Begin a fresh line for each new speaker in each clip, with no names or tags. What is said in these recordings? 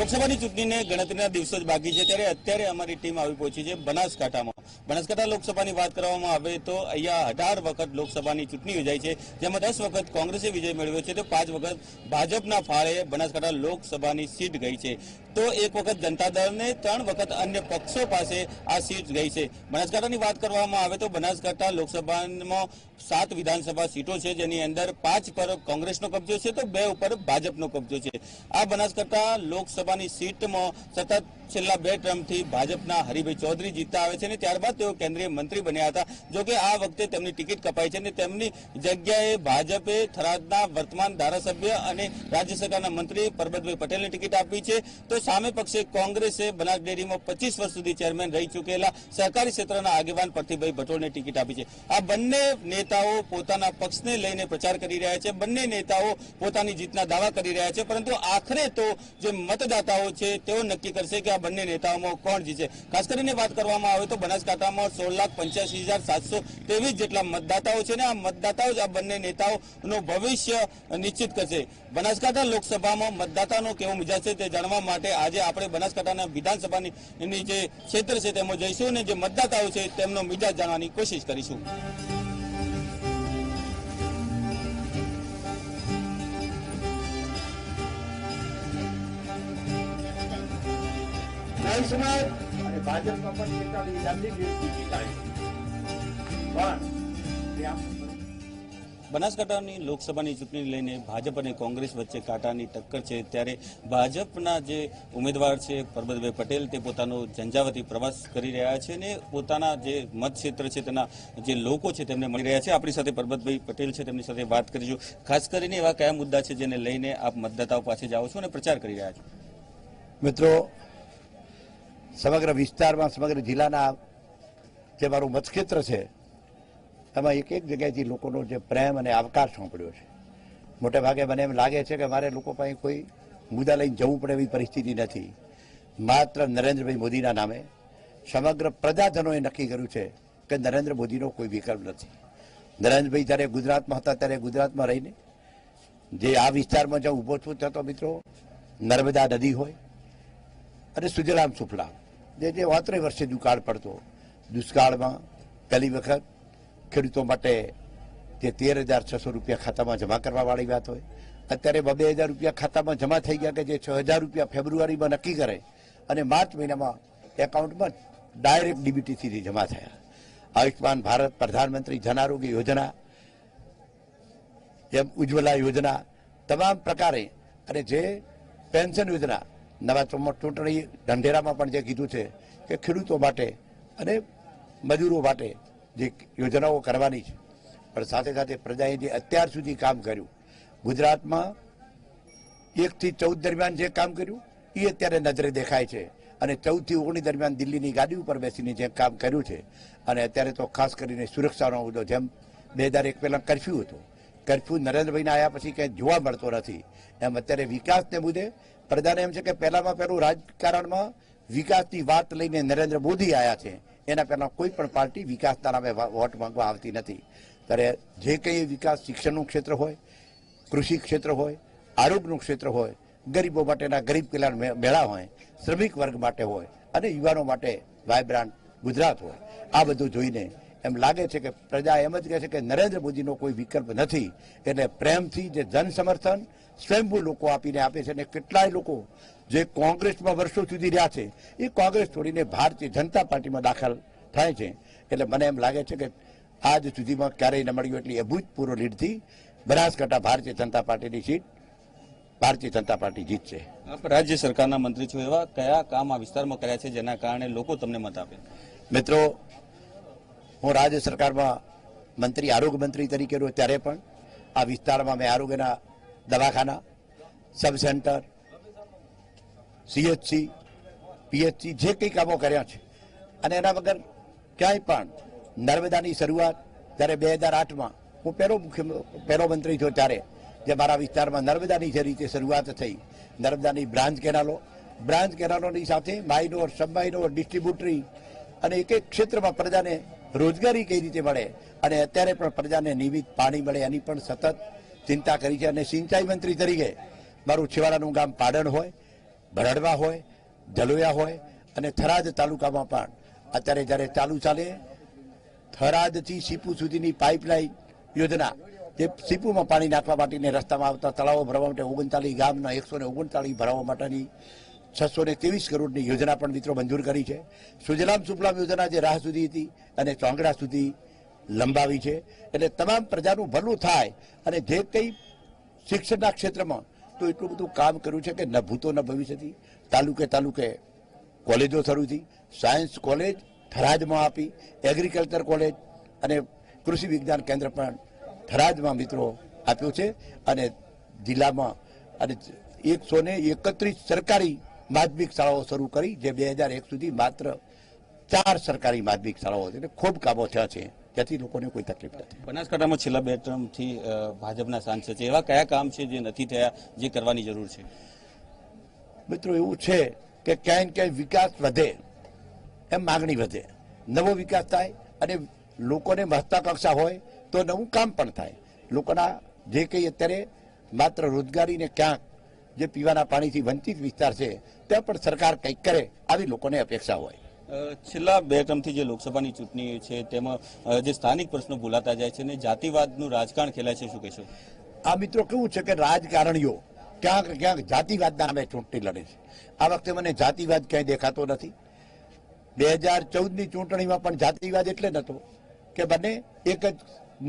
લોકસભાની ચૂંટણીને ગણતરીના દિવસો જ બાકી છે, ત્યારે અત્યારે અમારી ટીમ આવી પહોંચી છે બનાસકાંઠામાં. બનાસકાંઠા લોકસભાની વાત કરવામાં આવે તો અહીંયા અઢાર વખત લોકસભાની ચૂંટણી યોજાઈ છે, જેમાં દસ વખત કોંગ્રેસે વિજય મેળવ્યો છે, તો પાંચ વખત ભાજપના ફાળે બનાસકાંઠા લોકસભાની સીટ ગઈ છે. તો એક વખત જનતા દળને, ત્રણ વખત અન્ય પક્ષો પાસે આ સીટ ગઈ છે. બનાસકાંઠાની વાત કરવામાં આવે તો બનાસકાંઠા લોકસભામાં સાત વિધાનસભા સીટો છે, જેની અંદર પાંચ પર કોંગ્રેસનો કબજો છે, તો બે ઉપર ભાજપનો કબજો છે. આ બનાસકાંઠા લોકસભાની સીટમાં સતત છેલ્લા બે ટર્મથી ભાજપના હરિભાઈ ચૌધરી જીતતા આવે છે અને ત્યારબાદ તેઓ કેન્દ્રીય મંત્રી બન્યા હતા. જો કે આ વખતે તેમની ટિકિટ કપાઈ છે અને તેમની જગ્યાએ ભાજપે થરાદના વર્તમાન ધારાસભ્ય અને રાજ્ય સરકારના મંત્રી પરબતભાઈ પટેલને ટિકિટ આપી છે. તો સામે પક્ષે કોંગ્રેસે બનાસ ડેરીમાં પચીસ વર્ષ સુધી ચેરમેન રહી ચૂકેલા સહકારી ક્ષેત્રના આગેવાન પ્રતિભાઈ ભટોળને ટિકિટ આપી છે. આ બંને નેતાઓ પોતાના પક્ષને લઈને પ્રચાર કરી રહ્યા છે. બંને નેતાઓ પોતાની જીતના દાવા કરી રહ્યા છે. પરંતુ આખરે તો જે મતદાતાઓ છે, તેઓ નક્કી કરશે કે આ બંને નેતાઓમાં કોણ જીતશે ખાસ કરીને વાત કરવામાં આવે તો બનાસકાંઠામાં સોળ લાખ પંચ્યાસી હજાર સાતસો ત્રેવીસ જેટલા મતદાતાઓ છે ને આ મતદાતાઓ જ આ બંને નેતાઓનું ભવિષ્ય નિશ્ચિત કરશે. બનાસકાંઠા લોકસભામાં મતદાતાનો કેવો મિજાજ છે તે જાણવા માટે આજે આપણે બનાસકાંઠાના વિધાનસભાની જે ક્ષેત્ર છે તેમાં જઈશું અને જે મતદાતાઓ છે તેમનો મિજાજ જાણવાની કોશિશ કરીશું.
નહીં સમાજ અને ભાજપમાં પણ કેટલાની લાંબી વ્યક્તિ લાવી પણ
બનાસકાંઠાની લોકસભાની ચૂંટણી લઈને ભાજપ અને કોંગ્રેસ વચ્ચે કાંટાની ટક્કર છે. ત્યારે ભાજપના જે ઉમેદવાર છે પરબતભાઈ પટેલ તે પોતાનો ઝંઝાવતી પ્રવાસ કરી રહ્યા છે અને પોતાના જે મતક્ષેત્ર છે તેના જે લોકો છે તેમને મળી રહ્યા છે. આપણી સાથે પરબતભાઈ પટેલ છે તેમની સાથે વાત કરીશું. ખાસ કરીને એવા કયા મુદ્દા છે જેને લઈને આપ મતદાતાઓ પાસે જાઓ છો અને પ્રચાર કરી રહ્યા છો?
મિત્રો સમગ્ર વિસ્તારમાં, સમગ્ર જિલ્લાના જે મારું મતક્ષેત્ર છે, એમાં એક એક જગ્યાએથી લોકોનો જે પ્રેમ અને આવકાર સોંપડ્યો છે. મોટે ભાગે મને એમ લાગે છે કે મારે લોકો પાસે કોઈ મુદ્દા લઈને જવું પડે એવી પરિસ્થિતિ નથી. માત્ર નરેન્દ્રભાઈ મોદીના નામે. સમગ્ર પ્રજાજનોએ નક્કી કર્યું છે કે નરેન્દ્ર મોદીનો કોઈ વિકલ્પ નથી. નરેન્દ્રભાઈ જ્યારે ગુજરાતમાં હતા, ત્યારે ગુજરાતમાં રહીને જે આ વિસ્તારમાં જ્યાં ઊભો છું ત્યાં તો મિત્રો નર્મદા નદી હોય અને સુજલામ સુફલામ. જે જે વાત્રે વર્ષે દુકાળ પડતો. દુષ્કાળમાં પહેલી વખત ખેડૂતો માટે જે તેર હજાર છસો રૂપિયા ખાતામાં જમા કરવા વાળી વાત હોય. અત્યારે બબે હજાર રૂપિયા ખાતામાં જમા થઈ ગયા કે જે છ હજાર રૂપિયા ફેબ્રુઆરીમાં નક્કી કરે અને માર્ચ મહિનામાં એકાઉન્ટમાં ડાયરેક્ટ ડીબીટીસીથી જમા થયા. આયુષ્માન ભારત પ્રધાનમંત્રી જન આરોગ્ય યોજના જેમ ઉજ્જવલા યોજના, તમામ પ્રકારે અને જે પેન્શન યોજના નવા ચૂંટણી ઢંઢેરામાં પણ જે કીધું છે કે ખેડૂતો માટે અને મજૂરો માટે જે યોજનાઓ કરવાની છે. પણ સાથે સાથે પ્રજાએ જે અત્યાર સુધી કામ કર્યું, ગુજરાતમાં એકથી ચૌદ દરમિયાન જે કામ કર્યું એ અત્યારે નજરે દેખાય છે. અને ચૌદથી ઓગણીસ દરમિયાન દિલ્હીની ગાડી ઉપર બેસીને જે કામ કર્યું છે, અને અત્યારે તો ખાસ કરીને સુરક્ષાનો મુદ્દો, જેમ બે હજાર એક પહેલાં કરફ્યુ હતો. કરફ્યુ નરેન્દ્રભાઈને આવ્યા પછી કંઈ જોવા મળતો નથી. એમ અત્યારે વિકાસને મુદ્દે પ્રજાને એમ છે કે પહેલામાં પહેલું રાજકારણમાં વિકાસની વાત લઈને નરેન્દ્ર મોદી આવ્યા છે. એના પહેલાં કોઈ પણ પાર્ટી વિકાસના નામે વોટ માંગવા આવતી નથી. ત્યારે જે કંઈ વિકાસ શિક્ષણનું ક્ષેત્ર હોય, કૃષિ ક્ષેત્ર હોય, આરોગ્યનું ક્ષેત્ર હોય, ગરીબો માટેના ગરીબ કલ્યાણ મેળા હોય, શ્રમિક વર્ગ માટે હોય અને યુવાનો માટે વાયબ્રાન્ટ ગુજરાત હોય, આ બધું જોઈને એમ લાગે છે કે પ્રજા એમ જ કહે છે કે નરેન્દ્ર મોદીનો કોઈ વિકલ્પ નથી. એટલે પ્રેમથી જે જન સમર્થન સ્વયંભૂ લોકો આપીને આપે છે અને કેટલાય લોકો જે કોંગ્રેસમાં વર્ષો સુધી રહ્યા છે એ કોંગ્રેસ છોડીને ભારતીય જનતા પાર્ટીમાં દાખલ થાય છે. એટલે મને એમ લાગે છે કે આજ સુધીમાં ક્યારેય ન મળ્યું એટલી અભૂતપૂર્વ લીડથી બનાસકાંઠા ભારતીય જનતા પાર્ટીની સીટ ભારતીય જનતા પાર્ટી જીતશે
આપ રાજ્ય સરકારના મંત્રી છો એવા કયા કામ આ વિસ્તારમાં કર્યા છે જેના કારણે લોકો તમને મત આપે?
મિત્રો હું રાજ્ય સરકારમાં મંત્રી, આરોગ્ય મંત્રી તરીકે રહ્યો ત્યારે પણ આ વિસ્તારમાં મેં આરોગ્યના દવાખાના સબ સેન્ટર સીએચસી પીએચસી જે કંઈ કામો કર્યા છે. અને એના વગર ક્યાંય પણ નર્મદાની શરૂઆત જ્યારે બે હજાર આઠમાં હું પહેલો મુખ્ય પહેલો મંત્રી થયો ત્યારે જે મારા વિસ્તારમાં નર્મદાની જે રીતે શરૂઆત થઈ, નર્મદાની બ્રાન્ચ કેનાલો, બ્રાન્ચ કેનાલોની સાથે માઇનોર, સબમાઇનોર, ડિસ્ટ્રીબ્યુટરી અને એક એક ક્ષેત્રમાં પ્રજાને રોજગારી કઈ રીતે મળે? અને અત્યારે પણ પ્રજાને નિયમિત પાણી મળે એની પણ સતત ચિંતા કરી છે. અને સિંચાઈ મંત્રી તરીકે મારું છેવાડાનું ગામ પાડણ હોય, ભરડવા હોય, જલોયા હોય અને થરાદ તાલુકામાં પણ અત્યારે જ્યારે ચાલુ ચાલે, થરાદથી સીપુ સુધીની પાઇપલાઇન યોજના જે સીપુમાં પાણી નાખવા માટેની રસ્તામાં આવતા તળાવો ભરવા માટે ઓગણચાલીસ ગામના એકસો ને ઓગણચાલીસ ભરાવવા માટેની છસો ને ત્રેવીસ કરોડની યોજના પણ મિત્રો મંજૂર કરી છે. સુજલામ સુફલામ યોજના જે રાહ સુધી હતી અને ચોંગડા સુધી લંબાવી છે. એટલે તમામ પ્રજાનું ભલું થાય અને જે કંઈ શિક્ષણના ક્ષેત્રમાં તો એટલું બધું કામ કર્યું છે કે ન ભૂતો ન ભવિષ્યથી. તાલુકે તાલુકે કોલેજો શરૂ થઈ. સાયન્સ કોલેજ થરાદમાં આપી. એગ્રીકલ્ચર કોલેજ અને કૃષિ વિજ્ઞાન કેન્દ્ર પણ થરાદમાં મિત્રો આપ્યું છે. અને જિલ્લામાં અને એકસો ને એકત્રીસ સરકારી માધ્યમિક શાળાઓ શરૂ કરી જે બે હજાર એક સુધી માત્ર ચાર સરકારી માધ્યમિક શાળાઓ હતી. એટલે ખૂબ કામો થયા છે. જેથી લોકોને કોઈ તકલીફ નથી.
બનાસકાંઠામાં છેલ્લા બે ટર્મથી ભાજપના સાંસદ છે. એવા કયા કામ છે જે નથી થયા જે કરવાની જરૂર છે?
મિત્રો એવું છે કે ક્યાંય ક્યાંય વિકાસ વધે એમ માગણી વધે. નવો વિકાસ થાય અને લોકોને મહત્વાકાંક્ષા હોય તો નવું કામ પણ થાય. લોકોના જે કંઈ અત્યારે માત્ર રોજગારીને ક્યાંક જે પીવાના પાણીથી વંચિત વિસ્તાર છે ત્યાં પણ સરકાર કંઈક કરે આવી લોકોને અપેક્ષા હોય.
છેલ્લા બે ટર્મથી જે લોકસભાની ચૂંટણી છે તેમાં જે સ્થાનિક પ્રશ્નો ભૂલાતા જાય છે અને જાતિવાદનું રાજકારણ ખેલાય છે શું કહેશો?
આ મિત્રો કેવું છે કે રાજકારણીઓ ક્યાંક ક્યાંક જાતિવાદના નામે ચૂંટણી લડે છે. આ વખતે મને જાતિવાદ ક્યાંય દેખાતો નથી. બે હજાર ચૌદની ચૂંટણીમાં પણ જાતિવાદ એટલે નહોતો કે બંને એક જ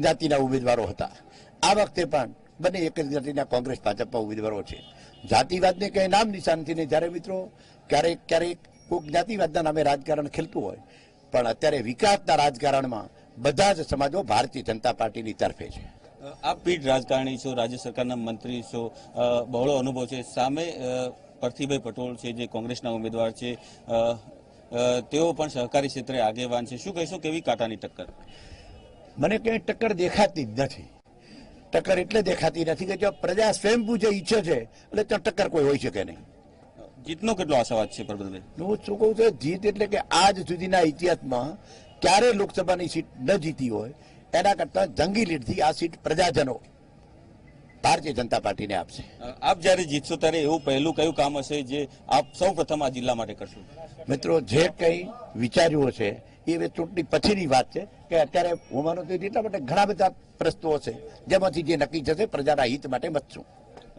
જાતિના ઉમેદવારો હતા. આ વખતે પણ બંને એક જ જાતિના કોંગ્રેસ ભાજપમાં ઉમેદવારો છે. જાતિવાદને કઈ નામ નિશાનથી નહીં. જ્યારે મિત્રો ક્યારેક ક્યારેક કોઈક જાતિવાદના નામે રાજકારણ ખેલતું હોય પણ અત્યારે વિકાસના રાજકારણમાં બધા જ સમાજો ભારતીય જનતા પાર્ટીની તરફે છે.
આપ પીઢ રાજકારણી છો રાજ્ય સરકારના મંત્રી છો બહોળો અનુભવ છે. સામે પરથીભાઈ પટોળ છે જે કોંગ્રેસના ઉમેદવાર છે તેઓ પણ સહકારી ક્ષેત્રે આગેવાન છે. શું કહેશો કેવી કાંટાની ટક્કર?
મને કંઈ ટક્કર દેખાતી જ નથી. ટક્કર એટલે દેખાતી નથી કે જો પ્રજા સ્વયંભૂ જે ઈચ્છે છે એટલે ત્યાં ટક્કર કોઈ હોઈ શકે નહીં.
જીતનો કેટલો આશાવાદ છે પરબતભાઈ?
હું શું કહું છું જીત એટલે કે આજ સુધીના ઇતિહાસમાં ક્યારે લોકસભાની સીટ ન જીતી હોય એના કરતા જંગી લીડથી આ સીટ પ્રજાજનો ભારતીય જનતા પાર્ટીને આપશે.
આપ જ્યારે જીતશો ત્યારે એવું પહેલું કયું કામ હશે જે આપ સૌ પ્રથમ આ જિલ્લા માટે કરશો?
મિત્રો જે કંઈ વિચાર્યું છે એ ચૂંટણી પછીની વાત છે. કે અત્યારે હું માનું છું એટલા માટે ઘણા બધા પ્રશ્નો છે. જેમાંથી જે નક્કી થશે, પ્રજાના હિત માટે મતશું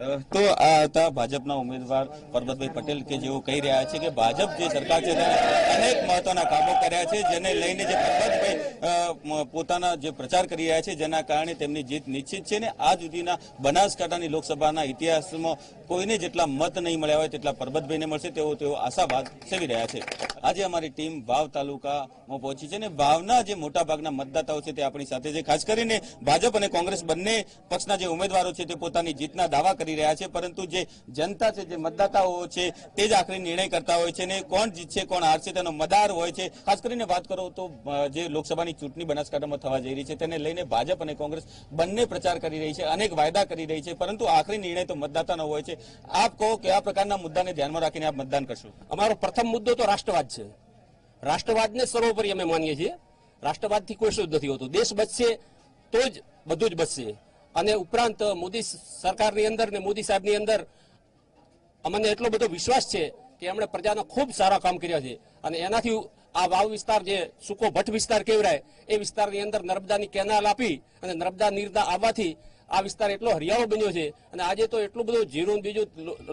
તો આ હતા ભાજપના ઉમેદવાર પરબતભાઈ પટેલ કે જેઓ કહી રહ્યા છે કે ભાજપ જે સરકાર છે તેને અનેક મહત્વના કામો કર્યા છે, જેને લઈને જે પરબતભાઈ પોતાના જે પ્રચાર કરી રહ્યા છે જેના કારણે તેમની જીત નિશ્ચિત છે ને આ સુધીના બનાસકાંઠાની લોકસભાના ઇતિહાસમાં કોઈને જેટલા મત નહીં મળ્યા હોય તેટલા પરબતભાઈને મળશે તેવો તેઓ આશાવાદ સેવી રહ્યા છે. આજે અમારી ટીમ વાવ તાલુકામાં પહોંચી છે અને વાવના જે મોટા ભાગના મતદાતાઓ છે તે આપણી સાથે છે. ખાસ કરીને ભાજપ અને કોંગ્રેસ બંને પક્ષના જે ઉમેદવારો છે તે પોતાની જીતના દાવા કરી રહ્યા છે, પરંતુ જે જનતા છે, જે મતદાતાઓ છે, તે જ આખરે નિર્ણય કરતા હોય છે ને કોણ જીતશે, કોણ હારશે, તેનો મદાર હોય છે. ખાસ કરીને વાત કરો તો જે લોકસભાની ચૂંટણી બનાસકાંઠામાં થવા જઈ રહી છે, તેને લઈને ભાજપ અને કોંગ્રેસ બંને પ્રચાર કરી રહી છે, અનેક વાયદા કરી રહી છે, પરંતુ આખરી નિર્ણય તો મતદાતાનો હોય છે. આપ કહો કે આ પ્રકારના મુદ્દાને ધ્યાનમાં રાખીને આપ મતદાન કરશો?
અમારો પ્રથમ મુદ્દો તો રાષ્ટ્રવાદ છે. રાષ્ટ્રવાદને સર્વોપરી અમે માનીએ છીએ. રાષ્ટ્રવાદથી કોઈ શું નથી હોતું. દેશ બચશે તો જ બધું જ બચશે. અને ઉપરાંત મોદી સરકારની અંદર ને મોદી સાહેબની અંદર અમને એટલો બધો વિશ્વાસ છે કે એમણે પ્રજાના ખૂબ સારા કામ કર્યા છે. અને એનાથી આ વાવ વિસ્તાર જે સૂકો ભટ્ટ વિસ્તાર કહેવાય, એ વિસ્તારની અંદર નર્મદાની કેનાલ આપી અને નર્મદા નીરના આવવાથી આ વિસ્તાર એટલો હરિયાળો બન્યો છે. અને આજે તો એટલું બધું જીરું બીજું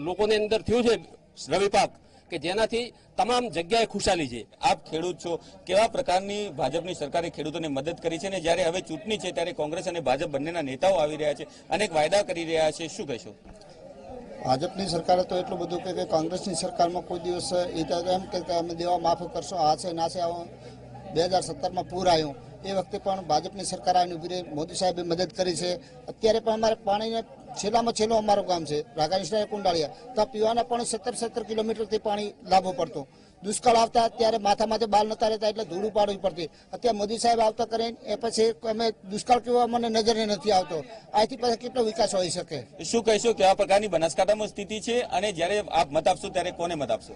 લોકોની અંદર થયું છે રવિ પાક. કે જેનાથી તમામ જગ્યાએ ખુશાલી છે.
આપ ખેડૂત છો. કેવા પ્રકારની ભાજપની સરકારે ખેડૂતોને મદદ કરી છે ને જ્યારે હવે ચૂંટણી છે ત્યારે કોંગ્રેસ અને ભાજપ બંનેના નેતાઓ આવી રહ્યા છે. અનેક વાયદા કરી રહ્યા છે. શું કહેશો?
ભાજપની સરકારે તો એટલું બધું કે કોંગ્રેસની સરકારમાં કોઈ દિવસ એ એમ કે અમે દેવા માફ કરશો, આ છે, ના છે બે હજાર સત્તરમાં પૂર આવ્યું. એ વખતે પણ ભાજપની સરકાર આવીને ઊભી મોદી સાહેબે મદદ કરી છે. અત્યારે પણ અમારે પાણીને છેલ્લામાં છેલ્લું અમારું ગામ છે રાઘાનિષ્ઠા કુંડાળિયા. તો પીવાના પાણી સત્તર સત્તર કિલોમીટરથી પાણી લાભો પડતું. દુષ્કાળ આવતા ત્યારે માથા માથે બાલ નતા રહેતા એટલે ધૂળું પાડવી પડતી. અત્યારે મોદી સાહેબ આવતા કરીને એ પછી અમે દુષ્કાળ કેવો અમને નજરે નથી આવતો. આથી પછી કેટલો વિકાસ હોઈ શકે?
શું કહીશું કેવા પ્રકારની બનાસકાંઠામાં સ્થિતિ છે અને જ્યારે આપ મત આપશો ત્યારે કોને મત આપશો?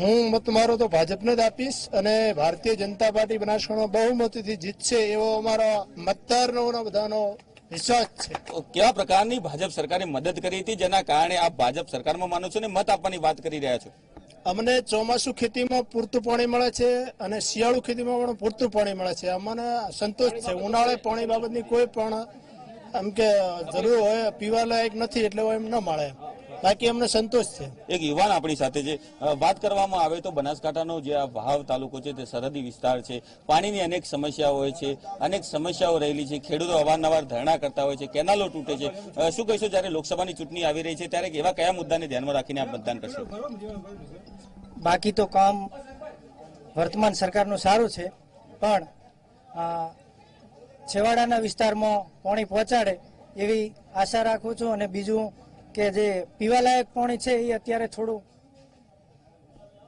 હું મત મારો તો ભાજપને જ આપીશ અને ભારતીય જનતા પાર્ટી બનાસકાંઠા બહુમતીથી જીતશે એવો અમારો મતદારનો બધાનો
કેવા પ્રકારની ભાજપ સરકારે મદદ કરી હતી, જેના કારણે આપ ભાજપ સરકારમાં માનો છો ને મત આપવાની વાત કરી રહ્યા છો?
અમને ચોમાસુ ખેતીમાં પૂરતું પાણી મળે છે અને શિયાળુ ખેતીમાં પણ પૂરતું પાણી મળે છે. અમને સંતોષ છે. ઉનાળે પાણી બાબતની કોઈ પણ, એમ કે જરૂર હોય, પીવા લાયક નથી એટલે એમ ન મળે. બાકી અમને સંતોષ છે.
એક યુવાન આપણી સાથે છે. વાત કરવામાં આવે તો બનાસકાંઠાનો જે આ વાવ તાલુકો છે તે સરહદી વિસ્તાર છે. પાણીની અનેક સમસ્યાઓ હોય છે. અનેક સમસ્યાઓ રહેલી છે. ખેડૂતો અવારનવાર ધરણા કરતા હોય છે. કેનાલો તૂટે છે. શું કહીશું? જ્યારે લોકસભાની ચૂંટણી આવી રહી છે ત્યારે એવા કયા મુદ્દાને ધ્યાનમાં રાખીને આપ મતદાન કરશો?
બાકી તો કામ વર્તમાન સરકારનું સારું છે. પણ છેવાડાના વિસ્તારમાં પાણી પહોંચાડે એવી આશા રાખું છું અને બીજું કે જે પીવાલાયક પાણી છે એ અત્યારે થોડું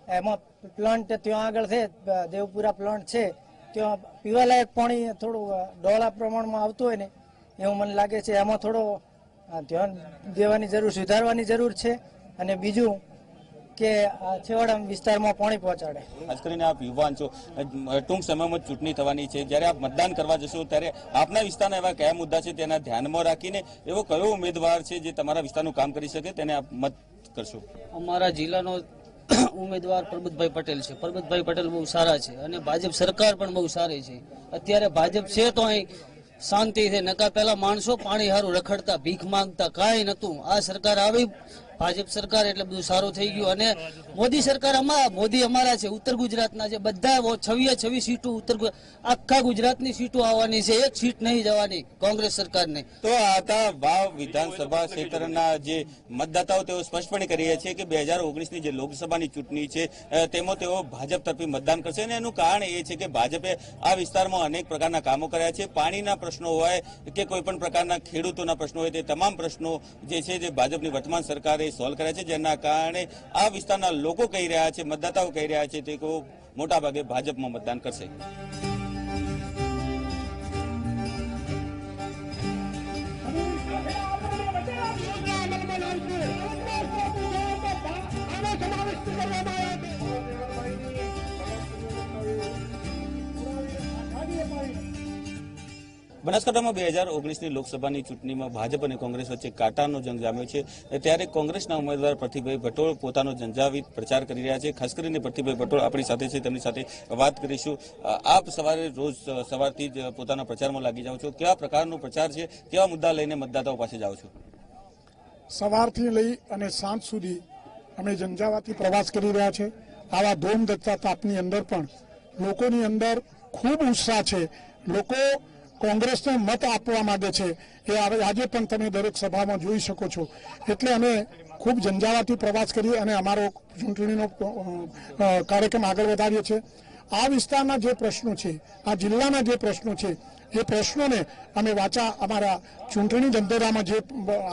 એમાં પ્લાન્ટ ત્યાં આગળ છે, દેવપુરા પ્લાન્ટ છે, ત્યાં પીવાલાયક પાણી થોડું ડોળા પ્રમાણમાં આવતું હોય ને, એવું મને લાગે છે. એમાં થોડો ધ્યાન દેવાની જરૂર, સુધારવાની જરૂર છે. અને બીજું કે આ છેવાડા વિસ્તારમાં પાણી પહોંચાડે.
ખાસ કરીને આપ યુવાન છો ટૂંક સમયમાં જ ચૂંટણી થવાની છે. જ્યારે આપ મતદાન કરવા જશો ત્યારે આપના વિસ્તારના એવા કયા મુદ્દા છે તેના ધ્યાનમાં રાખીને એવો કયો ઉમેદવાર છે જે તમારા વિસ્તારનું કામ કરી શકે તેને આપ મત કરશો?
અમારા જિલ્લાનો ઉમેદવાર પરબતભાઈ પટેલ છે. પરબતભાઈ પટેલ બહુ સારા છે અને ભાજપ સરકાર પણ બહુ સારી છે. અત્યારે ભાજપ છે તો અહીં શાંતિ છે નકા પેલા માણસો પાણી હારું રખડતા ભીખ માંગતા કાંઈ નતું આ સરકાર આવી ભાજપ સરકાર એટલે બધું સારું થઈ ગયું. અને મોદી સરકાર અમારા મોદી અમારા છે, ઉત્તર ગુજરાતના છે, બધા છવ્વીસ છવ્વીસ સીટો ઉત્તર આખા ગુજરાતની સીટો આવવાની છે, એક સીટ નહીં જવાની કોંગ્રેસ સરકારને.
તો આતા વાવ વિધાનસભા ક્ષેત્રના જે મતદાતાઓ, તેઓ સ્પષ્ટપણે કરી રહ્યા છે કે બે હજાર ઓગણીસની જે લોકસભાની ચૂંટણી છે તેમાં તેઓ ભાજપ તરફી મતદાન કરશે. અને એનું કારણ એ છે કે ભાજપે આ વિસ્તારમાં અનેક પ્રકારના કામો કર્યા છે. પાણીના પ્રશ્નો હોય કે કોઈ પણ પ્રકારના ખેડૂતોના પ્રશ્નો હોય, તે તમામ પ્રશ્નો જે છે જે ભાજપની વર્તમાન સરકારે સોલ્વ કર્યા છે, જેના કારણે આ વિસ્તારના લોકો કહી રહ્યા છે, મતદાતાઓ કહી રહ્યા છે તે મોટાભાગે ભાજપમાં મતદાન કરશે. બનાસકાંઠામાં બે હજાર ઓગણીસની લોકસભાની ચૂંટણીમાં ભાજપ અને કોંગ્રેસ વચ્ચે કાંટાનો જંગ જામ્યો છે. ત્યારે કોંગ્રેસના ઉમેદવાર પ્રતિભાઈ ભટોળ પોતાનો જંજાવી પ્રચાર કરી રહ્યા છે. ખાસ કરીને પ્રતિભાઈ ભટોળ આપણી સાથે છે. તેમની સાથે વાત કરીશું. આપ સવારે રોજ સવારથી જ પોતાના પ્રચારમાં લાગી જાઓ છો. કેવા પ્રકારનો પ્રચાર છે? કેવા મુદ્દા લઈને મતદાતાઓ પાસે જાઓ છો?
સવારથી લઈ અને સાંજ સુધી અમે ઝંઝાવાથી પ્રવાસ કરી રહ્યા છે. આવા ધોમ દત્તા તાપની અંદર પણ લોકોની અંદર ખૂબ ઉત્સાહ છે. લોકો કોંગ્રેસને મત આપવા માંગે છે, એ આજે પણ તમે દરેક સભામાં જોઈ શકો છો. એટલે અમે ખૂબ ઝંઝાવાથી પ્રવાસ કરીએ અને અમારો ચૂંટણીનો કાર્યક્રમ આગળ વધારીએ છીએ. આ વિસ્તારના જે પ્રશ્નો છે, આ જિલ્લાના જે પ્રશ્નો છે, એ પ્રશ્નોને અમે વાચા અમારા ચૂંટણી ઢંઢેરામાં જે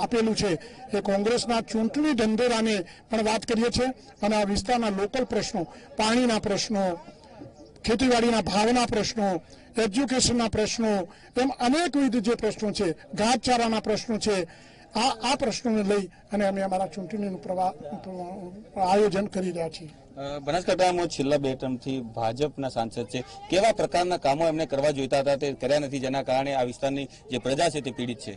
આપેલું છે, એ કોંગ્રેસના ચૂંટણી ઢંઢેરાને પણ વાત કરીએ છીએ. અને આ વિસ્તારના લોકલ પ્રશ્નો, પાણીના પ્રશ્નો ખેતીવાડીના ભાવના પ્રશ્નો એજ્યુકેશનના પ્રશ્નો એમ અનેકવિધ જે પ્રશ્નો છે ઘાસચારાના પ્રશ્નો છે આ આ પ્રશ્નોને લઈ અને અમે અમારા ચૂંટણીનું પ્રવાહ આયોજન કરી રહ્યા છીએ.
બનાસકાંઠામાં છેલ્લા બે ટર્મથી ભાજપના સાંસદ છે. કેવા પ્રકારના કામો એમને કરવા જોઈતા હતા તે કર્યા નથી જેના કારણે આ વિસ્તારની જે પ્રજા છે તે પીડિત છે?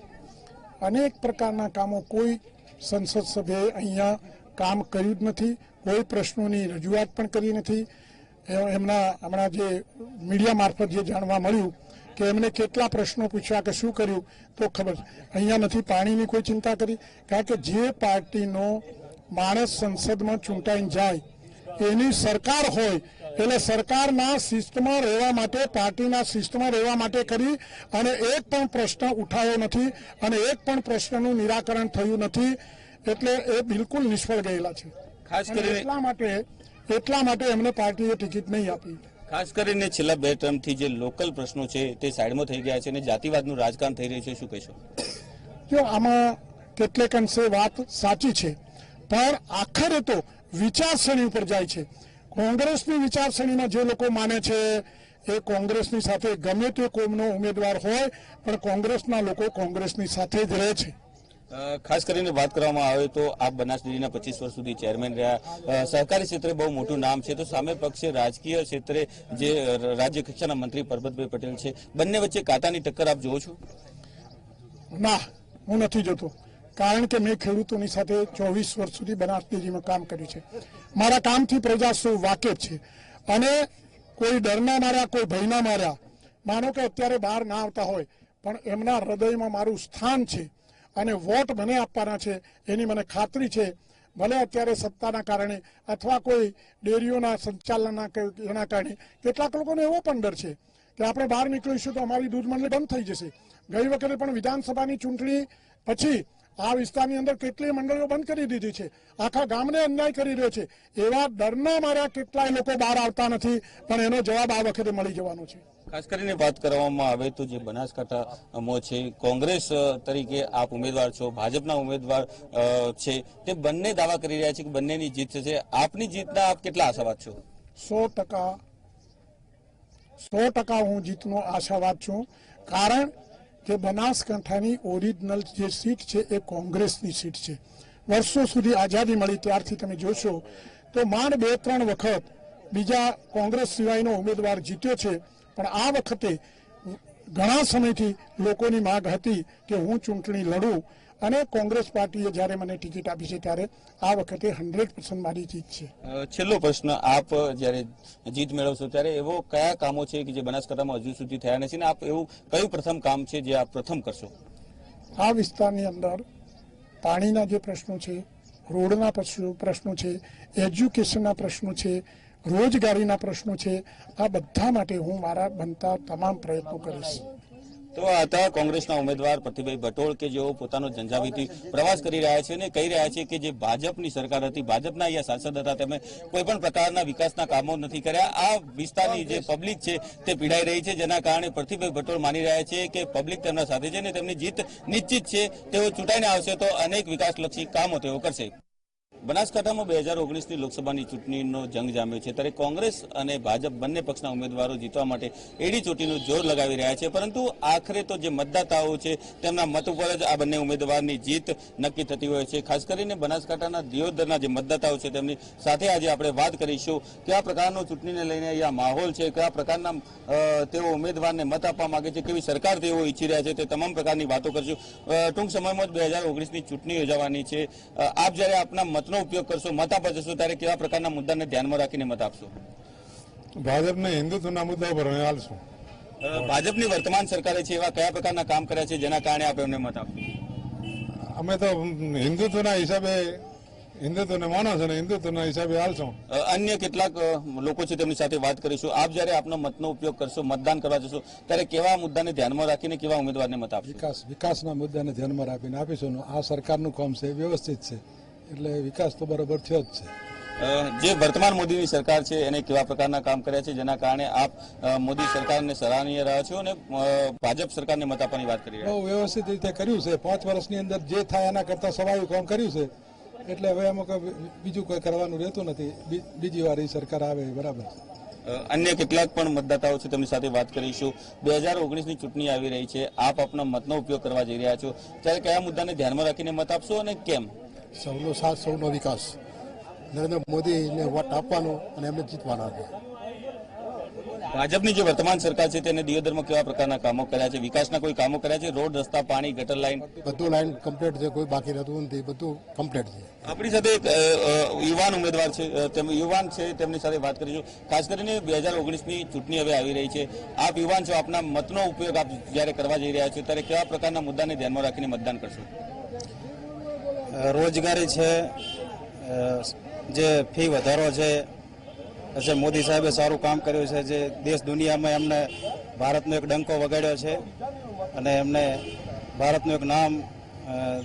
અનેક પ્રકારના કામો કોઈ સંસદ સભ્યએ અહીંયા કામ કર્યું જ નથી કોઈ પ્રશ્નોની રજૂઆત પણ કરી નથી. એમના હમણાં જે મીડિયા મારફત જે જાણવા મળ્યું કે એમને કેટલા પ્રશ્નો પૂછ્યા કે શું કર્યું તો ખબર. અહીંયા નથી પાણીની કોઈ ચિંતા કરી. કારણ કે જે પાર્ટીનો માણસ સંસદમાં ચૂંટાઈને જાય એની સરકાર હોય એટલે સરકારના શિસ્તમાં રહેવા માટે પાર્ટીના શિસ્તમાં રહેવા માટે કરી અને એક પણ પ્રશ્ન ઉઠાયો નથી અને એક પણ પ્રશ્નનું નિરાકરણ થયું નથી. એટલે એ બિલકુલ નિષ્ફળ ગયેલા છે.
ખાસ કરીને
એટલા માટે એટલા માટે એમને પાર્ટીએ ટિકિટ નહીં આપી.
ખાસ કરીને છેલ્લા બે ટર્મથી જે લોકલ પ્રશ્નો છે તે સાઈડમાં થઈ ગયા છે અને જાતિવાદનું રાજકારણ થઈ રહ્યું છે શું કહેશો?
જો આમાં કેટલેક અંશે વાત સાચી છે પણ આખરે તો વિચારસરણી ઉપર જાય છે. કોંગ્રેસની વિચારસરણીમાં જે લોકો માને છે એ કોંગ્રેસની સાથે ગમે તે કોમનો ઉમેદવાર હોય પણ કોંગ્રેસના લોકો કોંગ્રેસની સાથે જ રહે છે.
ખાસ કરીને વાત કરવામાં આવે તો આપ બનાસ ડેરીના પચીસ વર્ષ સુધી ચેરમેન રહ્યા. સહકારી ક્ષેત્રે બહુ મોટું નામ છે. તો સામે પક્ષે રાજકીય ક્ષેત્રે જે રાજ્ય કક્ષાના મંત્રી પરબતભાઈ પટેલ છે, બંને વચ્ચે કાંટાની ટક્કર આપ જોવો છો?
ના, હું નથી જોતો. કારણ કે મેં ખેડૂતોની સાથે ચોવીસ વર્ષ સુધી બનાસ કામ કર્યું છે. મારા કામથી પ્રજા સૌ વાકેફ છે. અને કોઈ ડરના માર્યા, કોઈ ભયના માર્યા, માનો કે અત્યારે બહાર ના આવતા હોય, પણ એમના હૃદયમાં મારું સ્થાન છે. અને વોટ મને આપવાના છે, એની મને ખાતરી છે. ભલે અત્યારે સત્તાના કારણે અથવા કોઈ ડેરીઓના સંચાલનના એના કારણે કેટલાક લોકોને એવો પણ ડર છે કે આપણે બહાર નીકળીશું તો અમારી દૂધ મંડળી બંધ થઈ જશે. ગઈ વખતે પણ વિધાનસભાની ચૂંટણી પછી આ વિસ્તારની અંદર કેટલીય મંડળીઓ બંધ કરી દીધી છે. આખા ગામને અન્યાય કરી રહ્યો છે. એવા ડરના માર્યા કેટલાય લોકો બહાર આવતા નથી પણ એનો જવાબ આ વખતે મળી જવાનો છે.
ખાસ કરીને વાત કરવામાં આવે તો જે બનાસકાંઠામાં છે કોંગ્રેસ તરીકે આપ ઉમેદવાર છો ભાજપના ઉમેદવાર છે તે બંને દાવા કરી રહ્યા છે કે બંનેની જીત છે આપની જીતના આપ કેટલા આશાવાદ છો?
સો ટકા સો ટકા હું જીતનો આશાવાદ છું. કારણ કે બનાસકાંઠાની ઓરિજિનલ જે સીટ છે એ કોંગ્રેસની સીટ છે. વર્ષો સુધી આઝાદી મળી ત્યારથી તમે જોશો. તો માંડ બે ત્રણ વખત બીજા કોંગ્રેસ સિવાયનો ઉમેદવાર જીત્યો છે. પણ આ વખતે ઘણા સમયથી લોકોની માગ હતી કે હું ચૂંટણી લડું. અને કોંગ્રેસ પાર્ટીએ જ્યારે મને ટિકિટ આપી છે ત્યારે આ વખતે હંડ્રેડ પર્સન્ટ મારી જીત છે.
છેલ્લો પ્રશ્ન આપ જ્યારે જીત મેળવશો ત્યારે એવો કયા કામો છે કે જે બનાસકાંઠામાં હજુ સુધી થયા નથી ને આપ એવું કયું પ્રથમ કામ છે જે આપ પ્રથમ કરશો?
આ વિસ્તારની અંદર પાણીના જે પ્રશ્નો છે રોડના પ્રશ્નો પ્રશ્નો છે એજ્યુકેશનના પ્રશ્નો છે રોજગારીના પ્રશ્નો છે આ બધા માટે હું મારા બનતા તમામ પ્રયત્નો કરીશ.
તો આ હતા કોંગ્રેસના ઉમેદવાર પ્રતિભાઈ ભટોળ કે જેઓ પોતાનો ઝંઝાવીથી પ્રવાસ કરી રહ્યા છે અને કહી રહ્યા છે કે જે ભાજપની સરકાર હતી, ભાજપના અહીંયા સાંસદ હતા, તેમણે કોઈ પણ પ્રકારના વિકાસના કામો નથી કર્યા. આ વિસ્તારની જે પબ્લિક છે તે પીડાઈ રહી છે, જેના કારણે પ્રતિભાઈ ભટોળ માની રહ્યા છે કે પબ્લિક તેમના સાથે છે અને તેમની જીત નિશ્ચિત છે, તેઓ ચૂંટાઈને આવશે તો અનેક વિકાસલક્ષી કામો તેઓ કરશે. બનાસકાંઠામાં બે હજાર ઓગણીસની લોકસભાની ચૂંટણીનો જંગ જામ્યો છે. ત્યારે કોંગ્રેસ અને ભાજપ બંને પક્ષના ઉમેદવારો જીતવા માટે એડી ચોટીનું જોર લગાવી રહ્યા છે. પરંતુ આખરે તો જે મતદાતાઓ છે, તેમના મત ઉપર જ આ બંને ઉમેદવારની જીત નક્કી થતી હોય છે. ખાસ કરીને બનાસકાંઠાના દિયોદરના જે મતદાતાઓ છે, તેમની સાથે આજે આપણે વાત કરીશું કયા પ્રકારનો ચૂંટણીને લઈને અહીંયા માહોલ છે, કયા પ્રકારના તેઓ ઉમેદવારને મત આપવા માંગે છે, કેવી સરકાર તેઓ ઈચ્છી રહ્યા છે, તે તમામ પ્રકારની વાતો કરશું. ટૂંક સમયમાં જ બે હજાર ઓગણીસની ચૂંટણી યોજાવાની છે. આપ જ્યારે આપના મતનો ઉપયોગ કરશો મત આપવા જશો ત્યારે કેવા પ્રકારના મુદ્દાને ધ્યાનમાં રાખીને મત આપશો?
ભાજપને હિન્દુત્વના મુદ્દા પર હાલશું.
ભાજપની વર્તમાન સરકારે છે એવા કયા પ્રકારના કામ કર્યા છે જેના કારણે આપ એમને મત આપશો
અમે તો હિન્દુત્વના હિસાબે હિન્દુત્વને માનો અને ને હિન્દુત્વના હિસાબે હાલશું.
અન્ય કેટલાક લોકો છે તેમની સાથે વાત કરીશું. આપ જ્યારે આપનો મતનો ઉપયોગ કરશો મતદાન કરવા જશો ત્યારે કેવા મુદ્દાને ધ્યાનમાં રાખીને કેવા ઉમેદવારને મત આપશો?
વિકાસ વિકાસના મુદ્દાને ધ્યાનમાં રાખીને આપીશું આ સરકારનું કામ છે વ્યવસ્થિત છે. એટલે વિકાસ તો બરોબર થયો જ છે.
જે વર્તમાન મોદીની સરકાર છે એને કેવા પ્રકારના કામ કર્યા છે જેના કારણે આપ મોદી સરકારને સરાહનીય રહ્યા છો અને ભાજપ સરકારને મત આપવાની વાત કરી રહ્યા
બહુ વ્યવસ્થિત રીતે કર્યું છે. પાંચ વર્ષની અંદર જે થાય એના કરતાં સવાયું કામ કર્યું છે. એટલે હવે એમાં કોઈ બીજું કોઈ કરવાનું રહેતું નથી. બીજી વાર એ સરકાર આવે બરાબર.
અન્ય કેટલાક પણ મતદાતાઓ છે તેમની સાથે વાત કરીશું. બે હજાર ઓગણીસની ચૂંટણી આવી રહી છે. આપ આપના મતનો ઉપયોગ કરવા જઈ રહ્યા છો. ત્યારે કયા મુદ્દાને ધ્યાનમાં રાખીને મત આપશો અને કેમ?
સૌનો સાથ સૌનો વિકાસ. નરેન્દ્ર મોદીને વોટ આપવાનો અને એમને જીતવાના છે.
ભાજપની જે વર્તમાન સરકાર છે તેને દિયોદરમાં કેવા પ્રકારના કામો કર્યા છે? વિકાસના કોઈ કામો કર્યા છે? રોડ રસ્તા પાણી ગટર લાઈન?
બધું લાઈન કમ્પ્લીટ છે કોઈ બાકી રહેતું નથી બધું કમ્પ્લીટ છે.
આપણી સાથે એક યુવાન ઉમેદવાર છે યુવાન છે તેમની સાથે વાત કરીશું ખાસ કરીને બે હજાર ઓગણીસની ચૂંટણી હવે આવી રહી છે. આપ યુવાન છો આપના મતનો ઉપયોગ આપ જ્યારે કરવા જઈ રહ્યા છો ત્યારે કેવા પ્રકારના મુદ્દાને ધ્યાનમાં રાખીને મતદાન કરશો?
રોજગારી છે. જે ફી વધારો છે. પછી મોદી સાહેબે સારું કામ કર્યું છે જે દેશ દુનિયામાં એમને ભારતનો એક ડંકો વગાડ્યો છે અને એમને ભારતનું એક નામ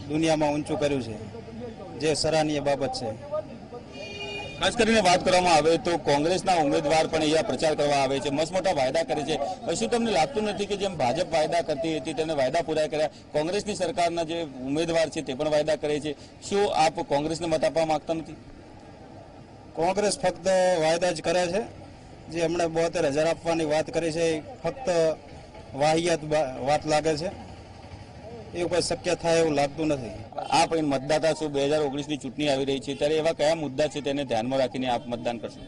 દુનિયામાં ઊંચું કર્યું છે. જે સરાહનીય બાબત છે.
ખાસ કરીને વાત કરવામાં આવે તો કોંગ્રેસના ઉમેદવાર પણ અહીંયા પ્રચાર કરવા આવે છે. મસ્ત મોટા વાયદા કરે છે. શું તમને લાગતું નથી કે જેમ ભાજપ વાયદા કરતી હતી તેને વાયદા પૂરા કર્યા? કોંગ્રેસની સરકારના જે ઉમેદવાર છે તે પણ વાયદા કરે છે. શું આપ કોંગ્રેસને મત આપવા માંગતા નથી?
કોંગ્રેસ ફક્ત વાયદા જ કરે છે. જે એમણે બોતેર હજાર આપવાની વાત કરી છે ફક્ત વાહિયાત વાત લાગે છે. એવું કોઈ શક્ય થાય એવું લાગતું નથી.
આપ મતદાતા છો બે હજાર ઓગણીસની ચૂંટણી આવી રહી છે, ત્યારે એવા કયા મુદ્દા છે તેને ધ્યાનમાં રાખીને આપ મતદાન કરશો?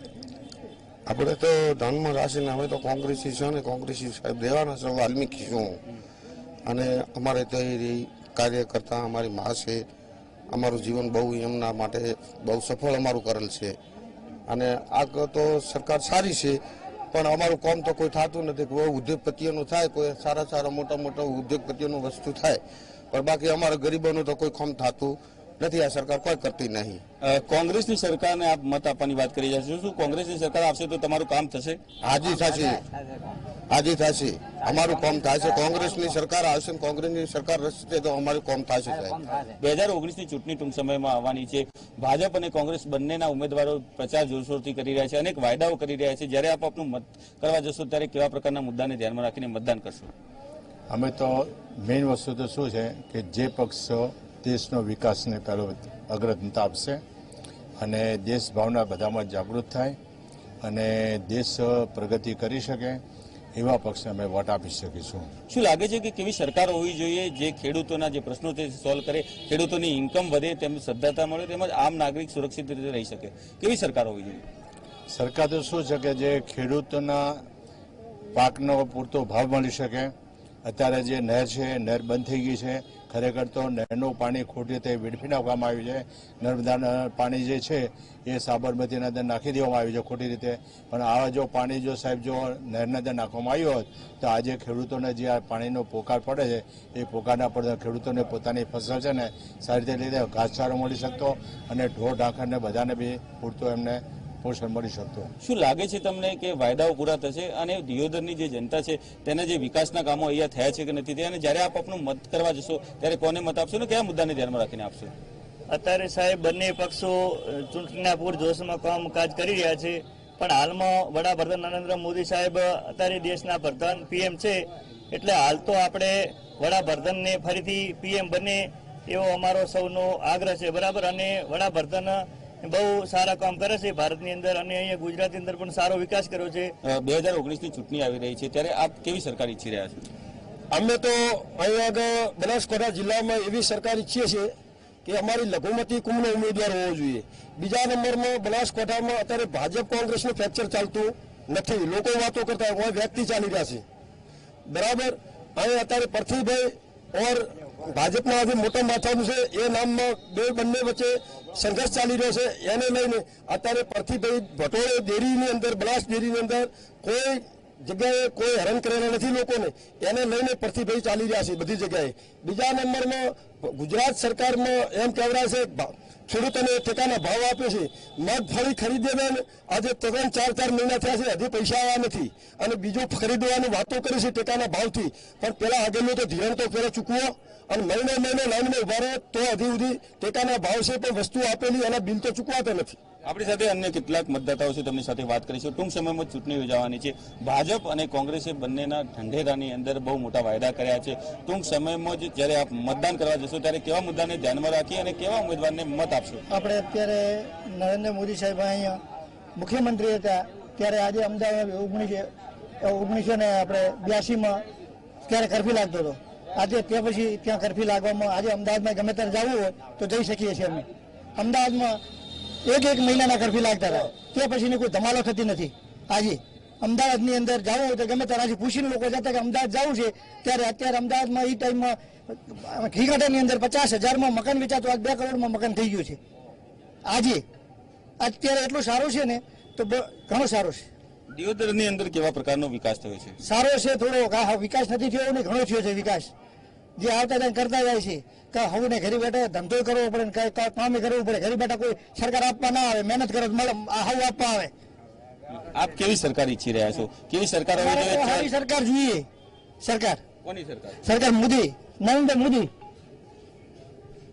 આપણે તો ધ્યાનમાં રાખીને અમે તો કોંગ્રેસી છે ને કોંગ્રેસી સાહેબ દેવાના છે વાલ્મીકી છું. અને અમારે તો એ કાર્ય કરતા અમારી મા છે. અમારું જીવન બહુ એમના માટે બહુ સફળ અમારું કરેલ છે. અને આ તો સરકાર સારી છે, પણ અમારું કામ તો કોઈ થતું નથી, કોઈ ઉદ્યોગપતિઓનું થાય, કોઈ સારા સારા મોટા મોટા ઉદ્યોગપતિઓનું વસ્તુ થાય. પણ બાકી અમારા ગરીબોનું તો કોઈ ખમ થતું નથી આ સરકાર કોઈ કરતી નહીં.
કોંગ્રેસની સરકારને આપ મત આપવાની વાત કરી રહ્યા છો. શું કોંગ્રેસની સરકાર આવશે તો તમારું કામ થશે?
હાજી થશે. હાજી થશે. અમારું કામ થાય છે કોંગ્રેસની સરકાર આવશે કોંગ્રેસની સરકાર રચશે તો અમારું કામ થશે.
બે હજાર ઓગણીસની ચૂંટણી ટૂંક સમયમાં આવવાની છે. ભાજપ અને કોંગ્રેસ બંનેના ઉમેદવારો પ્રચાર જોરશોરથી કરી રહ્યા છે. અનેક વાયદાઓ કરી રહ્યા છે. જ્યારે આપ આપનું મત કરવા જશો ત્યારે કેવા પ્રકારના મુદ્દાને ધ્યાનમાં રાખીને મતદાન કરશો?
અમે તો મેઇન વસ્તુ તો શું છે કે જે પક્ષ દેશનો વિકાસને પહેલો અગ્રતા આપશે અને દેશ ભાવના બધામાં જાગૃત થાય અને દેશ પ્રગતિ કરી શકે એવા પક્ષને અમે વોટ આપી શકીશું.
શું લાગે છે કે કેવી સરકાર હોવી જોઈએ? જે ખેડૂતોના જે પ્રશ્નો છે સોલ્વ કરે ખેડૂતોની ઇન્કમ વધે તેમને સદ્ધરતા મળે તેમજ આમ નાગરિક સુરક્ષિત રીતે રહી શકે. કેવી સરકાર હોવી જોઈએ?
સરકાર તો શું છે કે જે ખેડૂતોના પાકનો પૂરતો ભાવ મળી શકે અત્યારે જે નહેર છે, નહેર બંધ થઈ ગઈ છે. ખરેખર તો નહેરનું પાણી ખોટી રીતે વેડફી નાખવામાં આવ્યું છે. નર્મદાના પાણી જે છે, એ સાબરમતીના અંદર નાખી દેવામાં આવ્યું છે ખોટી રીતે. પણ આવા જો પાણી જો સાહેબ જો નહેરના અંદર નાખવામાં આવ્યું હોત, તો આજે ખેડૂતોને જે આ પાણીનો પોકાર પડે છે, એ પોકારના પડે ખેડૂતોને પોતાની ફસલ છે ને સારી રીતે લીધે ઘાસચારો મળી શકતો અને ઢોર ઢાંખરને બધાને બી પૂરતો એમને પોષણ મળી શકતું.
શું લાગે છે તમને કે વાયદાઓ પૂરા થશે અને દિયોદરની જે જનતા છે તેના જે વિકાસના કામો અહીંયા થયા છે કે નથી થયા? અને જ્યારે આપ આપનું મત કરવા જશો ત્યારે કોને મત આપશો ને કયા મુદ્દાને ધ્યાનમાં રાખીને આપશો?
અત્યારે સાહેબ બંને પક્ષો ચૂંટણીના પૂર જોશમાં કામકાજ કરી રહ્યા છે. પણ હાલમાં વડાપ્રધાન નરેન્દ્ર મોદી સાહેબ અત્યારે દેશના પ્રધાન પીએમ છે. એટલે હાલ તો આપણે વડાપ્રધાનને ફરીથી પીએમ બને એવો અમારો સૌનો આગ્રહ છે. બરાબર? અને વડાપ્રધાન બહુ સારા કામ કરે છે. ભારતની અંદર અને અહીંયા ગુજરાતની અંદર પણ સારો વિકાસ કર્યો છે.
બે હજાર ઓગણીસની ચૂંટણી આવી રહી છે. ત્યારે આપ કેવી સરકાર ઈચ્છી રહ્યા છો?
અમે તો અહીંયા આગળ બનાસકાંઠા જિલ્લામાં એવી સરકાર ઈચ્છીએ છીએ કે અમારી લઘુમતી કુંભનો ઉમેદવાર હોવો જોઈએ. બીજા નંબરમાં બનાસકાંઠામાં અત્યારે ભાજપ કોંગ્રેસનું ફ્રેક્ચર ચાલતું નથી. લોકો વાતો કરતા હોય વ્યક્તિ ચાલી રહ્યા છે. બરાબર? અહીં અત્યારે પરથીભાઈ ઓર ભાજપના આજે મોટા માથાનું છે. એ નામમાં બે બંને વચ્ચે સંઘર્ષ ચાલી રહ્યો છે. એને લઈને અત્યારે પરથીભાઈ ભટોળે ડેરીની અંદર બનાસ ડેરીની અંદર કોઈ જગ્યાએ કોઈ હેરાન કરેલા નથી લોકોને. એને લઈને પરથીભાઈ ચાલી રહ્યા છે બધી જગ્યાએ. બીજા નંબરમાં ગુજરાત સરકારમાં એમ કહેવાય છે ખેડૂતોને ટેકાના ભાવ આપે છે. મગફળી ખરીદેને આજે ત્રણ, ચાર ચાર મહિના થયા છે. હજી પૈસા આવ્યા નથી. અને બીજું ખરીદવાની વાતો કરી છે ટેકાના ભાવથી. પણ પેલા આગળનું તો ધીરણ તો પેલા ચૂકવો. અને મહિને મહિને લાઈનમાં ઊભા રહો, તો હજી સુધી ટેકાના ભાવ છે પણ વસ્તુ આપેલી એના બિલ તો ચૂકવાતા નથી.
આપણી સાથે અન્ય કેટલાક મતદાતાઓ છે, તેમની સાથે વાત કરીશું. ટૂંક સમયમાં ચૂંટણી યોજાવાની છે. ભાજપ અને કોંગ્રેસે બંનેના ઢંઢેરાની અંદર બહુ મોટા વાયદા કર્યા છે. ટૂંક સમયમાં જ જ્યારે આપ મતદાન કરવા જશો ત્યારે કેવા મુદ્દાને ધ્યાનમાં રાખી અને કેવા ઉમેદવારને મત આપશો?
આપણે અત્યારે નરેન્દ્ર મોદી સાહેબ અહીંયા મુખ્યમંત્રી હતા, ત્યારે આજે અમદાવાદ ઓગણીસ, ઓગણીસો ને આપણે બ્યાસીમાં ત્યારે કરફ્યુ લાગતો હતો. આજે તે પછી ત્યાં કરફ્યુ લાગવામાં, આજે અમદાવાદમાં ગમે ત્યારે જવું હોય તો જઈ શકીએ છીએ અમે. અમદાવાદમાં એક એક મહિનાના કરફ્યુ લાગતા હતા. તે પછીની કોઈ ધમાલો થતી નથી. આજે અમદાવાદની અંદર જવું હોય તો ગમે આજે પૂછીને લોકો જતા કે અમદાવાદ જવું છે ત્યારે અત્યારે અમદાવાદમાં એ ટાઈમમાં ઘીઘાટાની અંદર પચાસ હજારમાં મકાન વેચાતું આજ બે કરોડમાં મકાન થઈ ગયું છે. આજે. અત્યારે એટલું સારું છે ને તો ઘણું સારું છે.
દિયોદરની અંદર કેવા પ્રકારનો વિકાસ થયો છે?
સારો છે થોડો હા વિકાસ નથી થયો ને ઘણો થયો છે વિકાસ. જે આવતા ત્યાં કરતા જાય છે કે હવે ઘરે બેઠા ધંધો કરવો પડે ને કામે કરવું પડે ઘરે બેઠા કોઈ સરકાર આપવા ના આવે મહેનત કરે મળે હાવ આપવા આવે.
આપ કેવી સરકાર ઈચ્છી રહ્યા છો? કેવી સરકાર હોવી જોઈએ
સરકાર જોઈએ. સરકાર.
કોની સરકાર?
સરકાર મોદી નરેન્દ્ર મોદી.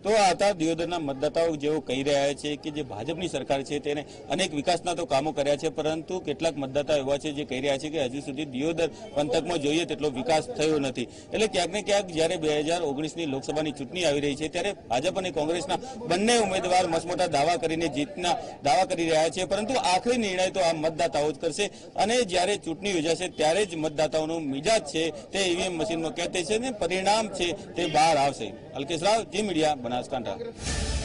તો આ હતા દિયોદરના મતદાતાઓ જેઓ કહી રહ્યા છે કે જે ભાજપની સરકાર છે તેને અનેક વિકાસના તો કામો કર્યા છે, પરંતુ કેટલાક મતદાતા એવા છે જે કહી રહ્યા છે કે હજુ સુધી દિયોદર પંથકમાં જોઈએ તેટલો વિકાસ થયો નથી. એટલે ક્યાંક ને ક્યાંક જ્યારે બે હજાર ઓગણીસની લોકસભાની ચૂંટણી આવી રહી છે, ત્યારે ભાજપ અને કોંગ્રેસના બંને ઉમેદવાર મસમોટા દાવા કરીને જીતના દાવા કરી રહ્યા છે, પરંતુ આખરી નિર્ણય તો આ મતદાતાઓ જ કરશે. અને જ્યારે ચૂંટણી યોજાશે ત્યારે જ મતદાતાઓનો મિજાજ છે તે ઈવીએમ મશીનમાં કહેતે છે ને પરિણામ છે તે બહાર આવશે. અલ્કેશ રાવ, જી મીડિયા બનાસકાંઠા